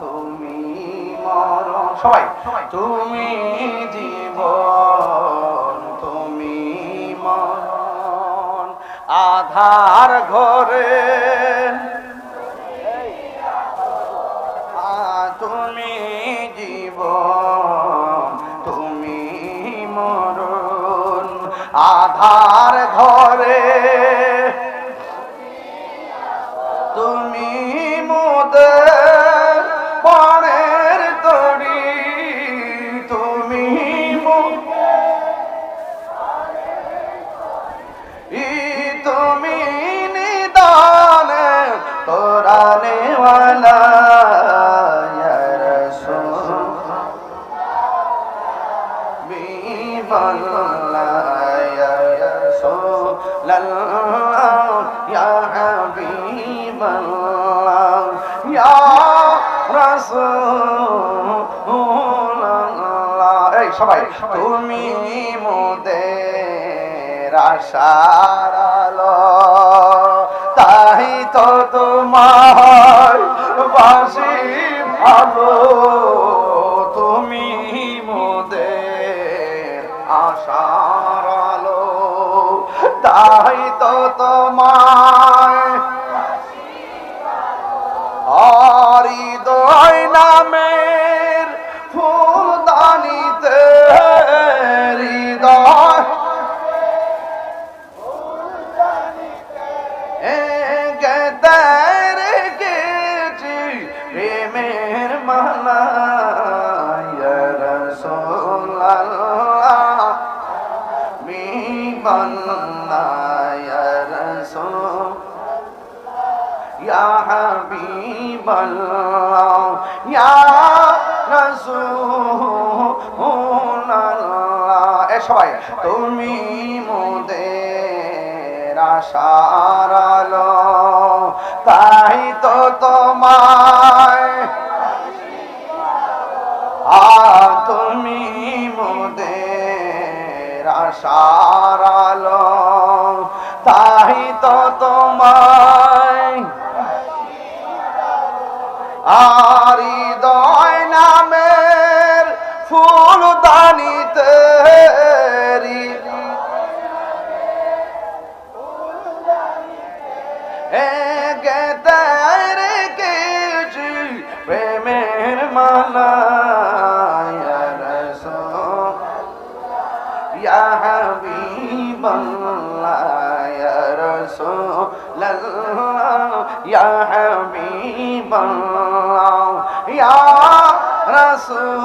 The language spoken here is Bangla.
তুমি মরণ। সবাই তুমি জীবন তুমি মরণ। আধার ঘরে। তুমি জীবন তুমি মরণ। আধার ঘরে। মোদের পণের তরি তুমি তুমি নিদানে তোরা নেওয়ালা يا حبيب الله এই সবাই। তুমি মোদের আশার আলো। তাই তো তোমার বাসি ভালো। তুমি মোদের আশার আলো। তাই তো তোমায় নামের ফুলদানিতে হৃদয়। গেছি প্রেমের মালা রসোল্লাহ সবাই, তুমি মোদের আশার তাই তো তোমায় আ তুমি মোদের আশার আলো, তাই তো তোমায় আর হৃদয় নামের ফুল দানিতে রেখেছি প্রেমের মালা ইয়া রাসূল ইয়া ইয়া রাসূল